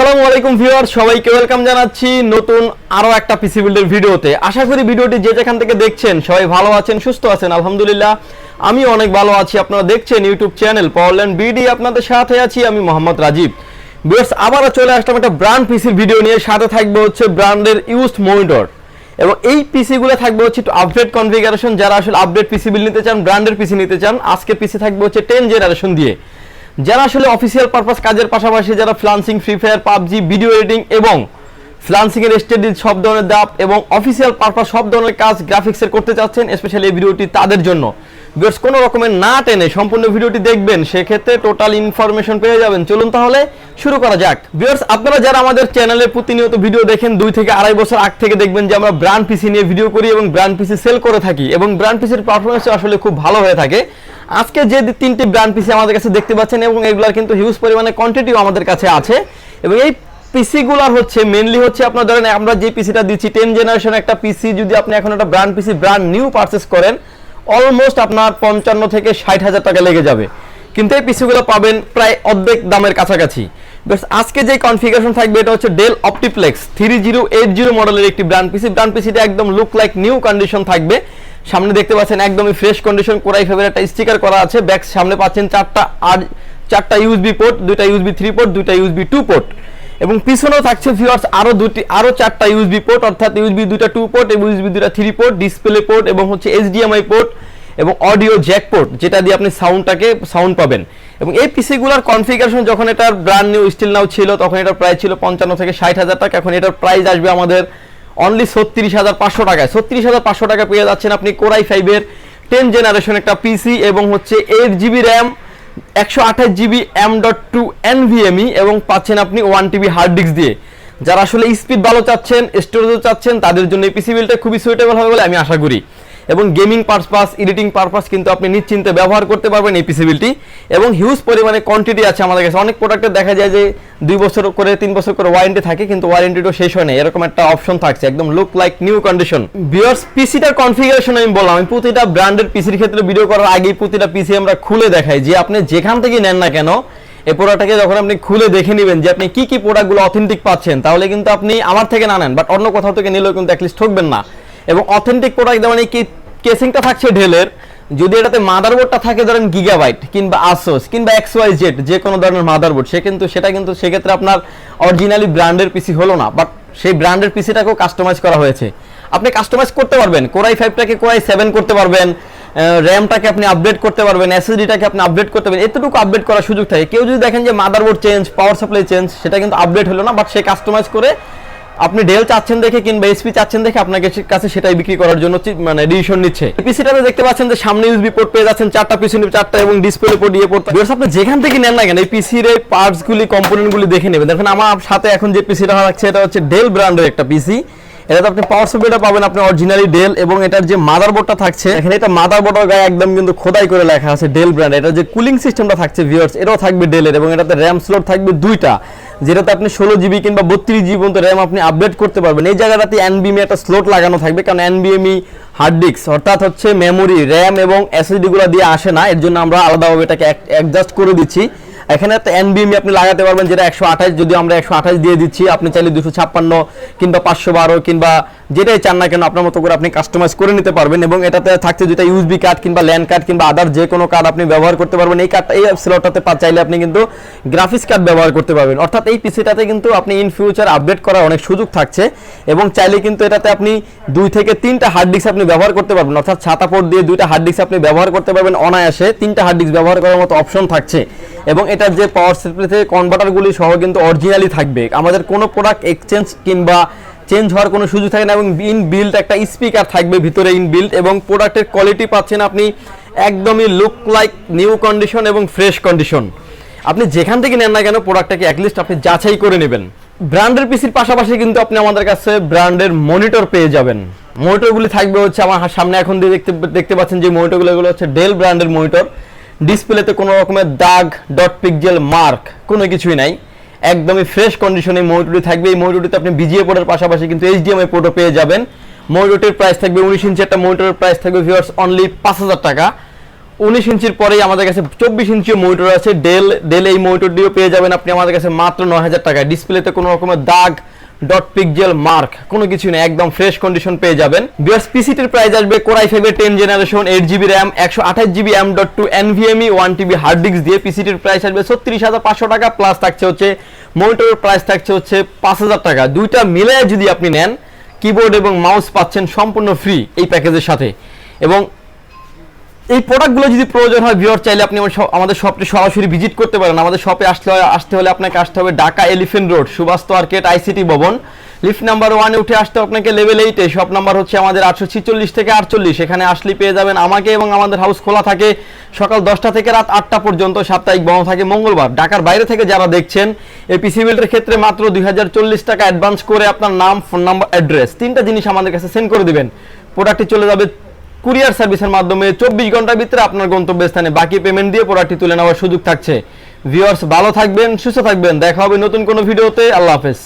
আসসালামু আলাইকুম ভিউয়ার সবাইকে ওয়েলকাম জানাচ্ছি নতুন আরও একটা পিসি বিল্ডের ভিডিওতে। আশা করি ভিডিওটি যে যেখান থেকে দেখছেন, সবাই ভালো আছেন, সুস্থ আছেন, আলহামদুলিল্লাহ। আমি অনেক ভালো আছি, আপনারা দেখছেন ইউটিউব চ্যানেল পাওয়ারল্যান্ড বিডি আপনাদের সাথে আছি আমি মোহাম্মদ রাজীব। ভিউয়ার্স, আবারও চলে আসলাম একটা ব্র্যান্ড পিসির ভিডিও নিয়ে, সাথে থাকবে হচ্ছে ব্র্যান্ডের ইউজড মনিটর এবং এই পিসিগুলো থাকবে হচ্ছে একটু আপডেট কনফিগারেশন যারা আসলে আপডেট পিসি বিল নিতে চান ব্র্যান্ডের পিসি নিতে চান আজকের পিসি থাকবে হচ্ছে টেন জেনারেশন দিয়ে। যারা আসলে অফিসিয়াল পারপাস কাজের পাশাপাশি যারা freelancing free fire PUBG video editing এবং ফ্লান্সিং এর স্টেডি সব ধরনের দাপ এবং অফিসিয়াল পারপাস সব ধরনের কাজ গ্রাফিক্সের করতে চাচ্ছেন স্পেশালি এই ভিডিওটি তাদের জন্য। বিকজ কোনো রকমের না টেনে সম্পূর্ণ ভিডিওটি দেখবেন, সেক্ষেত্রে টোটাল ইনফরমেশন পেয়ে যাবেন। চলুন তাহলে শুরু করা যাক। ভিউয়ার্স আপনারা যারা আমাদের চ্যানেলে প্রতিনিয়ত ভিডিও দেখেন, দুই থেকে আড়াই বছর আগ থেকে দেখবেন যে আমরা ব্র্যান্ড পিসি নিয়ে ভিডিও করি এবং ব্র্যান্ড পিসি সেল করে থাকি এবং ব্র্যান্ড পিসির পারফরমেন্স আসলে খুব ভালো হয়ে থাকে। আজকে যে তিনটি ব্র্যান্ড পিসি আমাদের কাছে দেখতে পাচ্ছেন এবং এগুলার কিন্তু হিউজ পরিমাণে কোয়ান্টিটিও আমাদের কাছে আছে। এবং এই পিসিগুলার হচ্ছে মেনলি হচ্ছে আপনার ধরেন আমরা যে পিসিটা দিচ্ছি টেন জেনারেশন একটা পিসি যদি আপনি এখন একটা brand PC brand new purchase করেন অলমোস্ট আপনার পঞ্চান্ন থেকে ষাট হাজার টাকা লেগে যাবে। কিন্তু এই পিসিগুলো পাবেন প্রায় অর্ধেক দামের কাছাকাছি। But আজকে যে কনফিগারেশন থাকবে, এটা হচ্ছে Dell OptiPlex three zero eight zero মডেলের একটি ব্র্যান্ড পিসি ব্র্যান্ড পিসিটা একদম লুক লাইক নিউ কন্ডিশন থাকবে। সামনে দেখতে পাচ্ছেন একদমই ফ্রেশ কন্ডিশন কোরাই ফেভার একটা স্টিকার করা আছে। ব্যাক সামনে পাচ্ছেন চারটা আর চারটা ইউএসবি পোর্ট দুইটা ইউএসবি থ্রি পোর্ট দুইটা ইউএসবি টু পোর্ট এবং পিছনেও থাকছে ভিউয়ার্স আরও দুটি, আরও চারটা ইউএসবি পোর্ট অর্থাৎ ইউএসবি দুইটা টু পোর্ট এবং ইউএসবি দুইটা থ্রি পোর্ট ডিসপ্লে পোর্ট এবং হচ্ছে এইচডিএমআই পোর্ট এবং অডিও জ্যাক পোর্ট যেটা দিয়ে আপনি সাউন্ডটাকে সাউন্ড পাবেন। এবং এই পিসিগুলোর কনফিগারেশন যখন এটার ব্র্যান্ড নিউ স্টিল নাও ছিল, তখন এটার প্রাইস ছিল পঞ্চান্ন থেকে ষাট হাজার টাকা। এখন এটার প্রাইস আসবে আমাদের অনলি ছত্রিশ হাজার পাঁচশো টাকায়। ছত্রিশ হাজার পাঁচশো টাকা পেয়ে যাচ্ছেন আপনি কোরাই ফাইভের টেন জেনারেশন একটা পিসি এবং হচ্ছে এইট জিবি র্যাম একশো আঠাশ GB M dot two NVMe এবং পাচ্ছেন আপনি ওয়ান টিবি হার্ড ডিস্ক দিয়ে। যারা আসলে স্পিড ভালো চাচ্ছেন স্টোরেজও চাচ্ছেন, তাদের জন্য এই পিসি বিলটা খুবই সুইটেবল হবে বলে আমি আশা করি। এবং গেমিং পারপাস, এডিটিং পারপাস কিন্তু আপনি নিশ্চিন্তে ব্যবহার করতে পারবেন এই পিসি বিলটি এবং হিউজ পরিমাণে কোয়ান্টিটি আছে আমাদের কাছে। অনেক প্রোডাক্টে দেখা যায় যে দুই বছর করে, তিন বছর করে ওয়ারেন্টি থাকে, কিন্তু ওয়ারেন্টিটাও শেষ হয় না এরকম একটা অপশন থাকছে, একদম look like new condition viewers পিসিটার configuration আমি বললাম, আমি প্রতিটা ব্র্যান্ডের পিসির ক্ষেত্রে ভিডিও করার আগেই প্রতিটা পিসি আমরা খুলে দেখাই, যে আপনি যেখান থেকে নেন না কেন, এই প্রোডাক্টটাকে যখন আপনি খুলে দেখে নেবেন যে আপনি কি কি প্রোডাক্টগুলো অথেন্টিক পাচ্ছেন, তাহলে কিন্তু আপনি আমার থেকে না নেন বাট অন্য কোথাও থেকে নিলেও কিন্তু অ্যাটলিস্ট ঠকবেন না। এবং অথেন্টিক প্রোডাক্ট যেমন এই কেসিংটা থাকছে ঢেলের। যদি এটাতে মাদারবোর্ডটা থাকে ধরেন গিগাবাইট কিংবা আসোস কিংবা এক্স ওয়াই জেড যে কোনো ধরনের মাদারবোর্ড, সে কিন্তু সেটা কিন্তু সেক্ষেত্রে আপনার অরিজিনালি ব্র্যান্ডের পিসি হলো না বাট সেই ব্র্যান্ডের পিসিটাকেও কাস্টমাইজ করা হয়েছে। আপনি কাস্টমাইজ করতে পারবেন কোরাই ফাইভটাকে কোরাই সেভেন করতে পারবেন র্যামটাকে আপনি আপডেট করতে পারবেন এসএসডিটাকে আপনি আপডেট করতে পারবেন, এতটুকু আপডেট করার সুযোগ থাকে। কেউ যদি দেখেন যে motherboard change power supply change সেটা কিন্তু আপডেট হলো না বাট সে কাস্টমাইজ করে আপনি ডেল চাচ্ছেন দেখে কিংবা এসপি চাচ্ছেন দেখে আপনাকে কাছে- সেটাই বিক্রি করার জন্য মানে ডিসিশন নিচ্ছে। পিসিটাতে দেখতে পাচ্ছেন যে সামনে ইউএসবি পোর্ট পেয়ে যাচ্ছেন, চারটা পিসি চারটা এবং ডিসপ্লে পোর্ট দিয়ে পোর্ট আপনি যেখান থেকে নেন না কেন, এই পিসির এই পার্টস গুলি কম্পোনেন্ট গুলি দেখে নেবেন। দেখেন, আমার সাথে এখন যে পিসিটা রাখছে, এটা হচ্ছে ডেল ব্র্যান্ডের একটা পিসি এটাতে আপনি পাওয়ার সাপ্লাইটা পাবেন আপনি অরিজিনালি ডেল এবং এটার যে মাদারবোর্ডটা থাকছে, এখানে এটা মাদারবোর্ডের গায়ে একদম কিন্তু খোদাই করে লেখা আছে ডেল ব্র্যান্ড এটা যে কুলিং সিস্টেমটা থাকছে ভিউয়ার্স এটাও থাকবে ডেলের এবং এটাতে র্যাম স্লট থাকবে দুইটা, যেটাতে আপনি ষোলো জিবি কিংবা বত্রিশ জিবি পর্যন্ত র্যাম আপনি আপডেট করতে পারবেন। এই জায়গাটাতে এনবিএমি একটা স্লট লাগানো থাকবে, কারণ এনবিএমি হার্ড ডিস্ক অর্থাৎ হচ্ছে মেমোরি র্যাম এবং এসএসডি গুলো দিয়ে আসে না, এর জন্য আমরা আলাদাভাবে এটাকে অ্যাডজাস্ট করে দিচ্ছি। এখানে একটা এনবিএমি আপনি লাগাতে পারবেন যেটা একশো আঠাশ, যদি আমরা একশো আঠাশ দিয়ে দিচ্ছি, আপনি চাইলে দুশো ছাপ্পান্ন কিংবা পাঁচশো বারো কিংবা যেটাই চান না কেন আপনার মতো করে আপনি কাস্টমাইজ করে নিতে পারবেন এবং এটাতে থাকছে যেটা ইউএসবি কার্ড কিংবা ল্যান্ড কার্ড কিংবা আদার যে কোনো কার্ড আপনি ব্যবহার করতে পারবেন। এই কার্ডটা এই স্লটটাতে চাইলে আপনি কিন্তু গ্রাফিক্স কার্ড ব্যবহার করতে পারবেন। অর্থাৎ এই পিসিটাতে কিন্তু আপনি ইন ফিউচার আপডেট করার অনেক সুযোগ থাকছে এবং চাইলে কিন্তু এটাতে আপনি দুই থেকে তিনটা হার্ড ডিস্ক আপনি ব্যবহার করতে পারবেন। অর্থাৎ ছাতা পোর্ট দিয়ে দুইটা হার্ড ডিস্ক আপনি ব্যবহার করতে পারবেন। অনায়াসে তিনটা হার্ড ডিস্ক ব্যবহার করার মতো অপশন থাকছে। এবং এটার যে পাওয়ার সাপ্লাই থেকে কনভার্টারগুলি সহ কিন্তু অরিজিনালি থাকবে। আমাদের কোনো প্রোডাক্ট এক্সচেঞ্জ কিংবা চেঞ্জ হওয়ার কোনো সুযোগ থাকে না এবং ইন বিল্ড একটা স্পিকার থাকবে ভিতরে ইন বিল্ড এবং প্রোডাক্টের কোয়ালিটি পাচ্ছেন আপনি একদমই লুক লাইক নিউ কন্ডিশন এবং ফ্রেশ কন্ডিশন আপনি যেখান থেকে নেন না কেন প্রোডাক্টটাকে অ্যাটলিস্ট আপনি যাচাই করে নেবেন। ব্র্যান্ডের পিসির পাশাপাশি কিন্তু আপনি আমাদের কাছে ব্র্যান্ডের মনিটর পেয়ে যাবেন। মনিটরগুলি থাকবে হচ্ছে আমার সামনে এখন দিয়ে দেখতে দেখতে পাচ্ছেন যে মনিটরগুলো হচ্ছে ডেল ব্র্যান্ডের মনিটর ডিসপ্লেতে কোনো রকমের দাগ ডট পিকজেল মার্ক কোনো কিছুই নাই। একদমই ফ্রেশ কন্ডিশনে মনিটরটি থাকবে। এই মনিটরটিতে আপনি বিজিএ পোর্টের পাশাপাশি কিন্তু এইচডিএমআই পোর্টও পেয়ে যাবেন। মনিটরটির প্রাইস থাকবে উনিশ ইঞ্চি। একটা মনিটরের প্রাইস থাকবে ভিউয়ার্স অনলি পাঁচ হাজার টাকা। উনিশ ইঞ্চির পরেই আমাদের কাছে চব্বিশ ইঞ্চি মনিটর আছে। ডেল ডেল এই মনিটরটিও পেয়ে যাবেন আপনি। আমাদের কাছে মাত্র নয় হাজার টাকায় ডিসপ্লেতে কোনো রকমের দাগ ডট পিকজেল মার্ক কোনো কিছু নেই, একদম ফ্রেশ কন্ডিশন পেয়ে যাবেন। বিয়ার্স পিসিটির প্রাইস আসবে কোরাই ফাইভের ten generation eight GB RAM একশো আঠাশ GB M dot two NVMe one TB hard disk দিয়ে পিসিটির প্রাইস আসবে ছত্রিশ হাজার পাঁচশো টাকা প্লাস থাকছে হচ্ছে মনিটরের প্রাইস থাকছে হচ্ছে পাঁচ হাজার টাকা। দুইটা মিলে যদি আপনি নেন কিবোর্ড এবং মাউস পাচ্ছেন সম্পূর্ণ ফ্রি এই প্যাকেজের সাথে। এবং এই প্রোডাক্টগুলো যদি প্রয়োজন হয় ভিওর চাইলে আপনি আমাদের শপটি সরাসরি ভিজিট করতে পারেন। আমাদের শপে আসতে হয়, আসতে হলে আপনাকে আসতে হবে Dhaka Elephant Road Subhash market ICT ভবন। লিফট নাম্বার ওয়ানে উঠে আসতে আপনাকে লেভেল এইটে শপ নাম্বার হচ্ছে আমাদের আটশো ছিচল্লিশ থেকে আটচল্লিশ। এখানে আসলে পেয়ে যাবেন আমাকে এবং আমাদের হাউস খোলা থাকে সকাল দশটা থেকে রাত আটটা পর্যন্ত। সাপ্তাহিক বন্ধ থাকে মঙ্গলবার। ঢাকার বাইরে থেকে যারা দেখছেন, এই পিসি বিল্ডের ক্ষেত্রে মাত্র দুই হাজার চল্লিশ টাকা অ্যাডভান্স করে আপনার নাম ফোন নাম্বার অ্যাড্রেস তিনটা জিনিস আমাদের কাছে সেন্ড করে দেবেন। প্রোডাক্টটি চলে যাবে কুরিয়ার সার্ভিসের মাধ্যমে চব্বিশ ঘণ্টার ভিতরে আপনার গন্তব্যস্থানে বাকি পেমেন্ট দিয়ে প্রোডাক্টটি তুলে নেওয়ার সুযোগ থাকছে। ভিউয়ার্স ভালো থাকবেন, সুস্থ থাকবেন। দেখা হবে নতুন কোনো ভিডিওতে। আল্লাহ হাফেজ।